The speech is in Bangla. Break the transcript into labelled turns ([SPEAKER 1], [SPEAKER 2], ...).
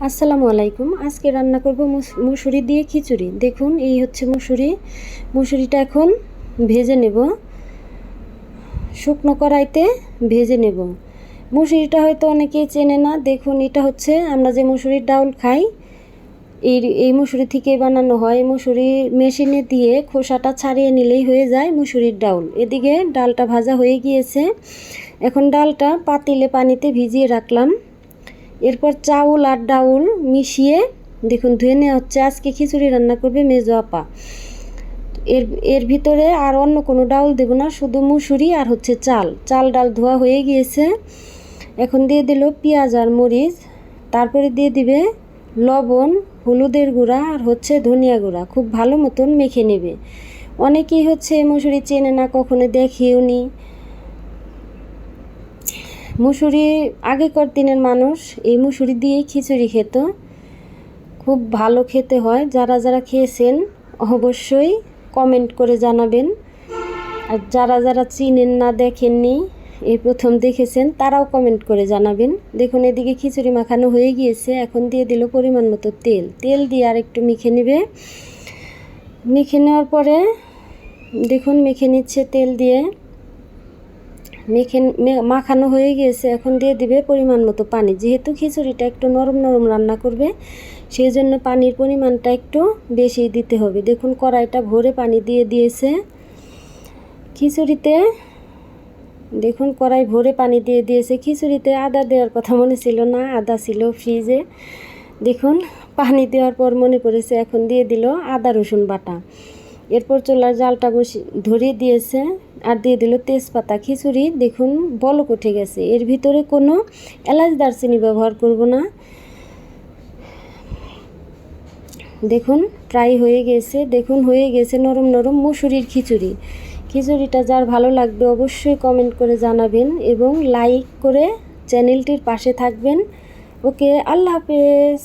[SPEAKER 1] আসসালামু আলাইকুম। আজকে রান্না করব মুস- মুসুরি দিয়ে খিচুড়ি। দেখুন, এই হচ্ছে মুসুরি। মুসুরিটা এখন ভেজে নেব। শুকনো কড়াইতে ভেজে নেব। মুসুরিটা হয়তো অনেকেই চেনে না। দেখুন, এটা হচ্ছে আমরা যে মুসুরির ডাউল খাই এই এই মুসুরি থেকে বানানো হয়। মুসুরি মেশিনে দিয়ে খোসাটা ছাড়িয়ে নিলেই হয়ে যায় মুসুরির ডাউল। এদিকে ডালটা ভাজা হয়ে গিয়েছে। এখন ডালটা পাতিলে পানিতে ভিজিয়ে রাখলাম। এরপর চাউল আর ডাউল মিশিয়ে, দেখুন ধুয়ে নেওয়া হচ্ছে। আজকে খিচুড়ি রান্না করবে মেজো আপা। এর এর ভিতরে আর অন্য কোনো ডাউল দেবো না, শুধু মুসুরি আর হচ্ছে চাল। চাল ডাল ধোয়া হয়ে গিয়েছে। এখন দিয়ে দিল পেঁয়াজ আর মরিচ। তারপরে দিয়ে দিবে লবণ, হলুদের গুঁড়া আর হচ্ছে ধনিয়া গুঁড়া। খুব ভালো মতন মেখে নেবে। অনেকেই হচ্ছে মুসুরি চেনে না, কখনো দেখেও নি। মুসুরি আগেকার দিনের মানুষ, এই মুসুরি দিয়েই খিচুড়ি খেত। খুব ভালো খেতে হয়, যারা যারা খেয়েছেন অবশ্যই কমেন্ট করে জানাবেন। আর যারা যারা চিনেন না, দেখেননি, এই প্রথম দেখেছেন, তারাও কমেন্ট করে জানাবেন। দেখুন, এদিকে খিচুড়ি মাখানো হয়ে গিয়েছে, এখন দিয়ে দিল পরিমাণ মতো তেল। তেল দিয়ে আর একটু মেখে নেবে। মেখে নেওয়ার পরে, দেখুন, মেখে নিচ্ছে তেল দিয়ে। মেখে মাখানো হয়ে গিয়েছে, এখন দিয়ে দিবে পরিমাণ মতো পানি। যেহেতু খিচুড়িটা একটু নরম নরম রান্না করবে, সেই জন্য পানির পরিমাণটা একটু বেশি দিতে হবে। দেখুন, কড়াইটা ভরে পানি দিয়ে দিয়েছে। খিচুড়িতে, দেখুন, কড়াই ভরে পানি দিয়ে দিয়েছে। খিচুড়িতে আদা দেওয়ার কথা মনে ছিল না, আদা ছিল ফ্রিজে। দেখুন, পানি দেওয়ার পর মনে পড়েছে, এখন দিয়ে দিল আদা রসুন বাটা। এরপর চুলার জালটা বসি, ধরিয়ে দিয়েছে আর দিয়ে দিল তেজপাতা, খিচুড়ি। দেখুন, বলক উঠে গেছে। এর ভিতরে কোনো এলাচ দারচিনি ব্যবহার করব না। দেখুন, প্রায় হয়ে গেছে। দেখুন, হয়ে গেছে নরম নরম মুসুরির খিচুড়ি। খিচুড়িটা যার ভালো লাগবে অবশ্যই কমেন্ট করে জানাবেন এবং লাইক করে চ্যানেলটির পাশে থাকবেন। ওকে, আল্লাহ হাফেজ।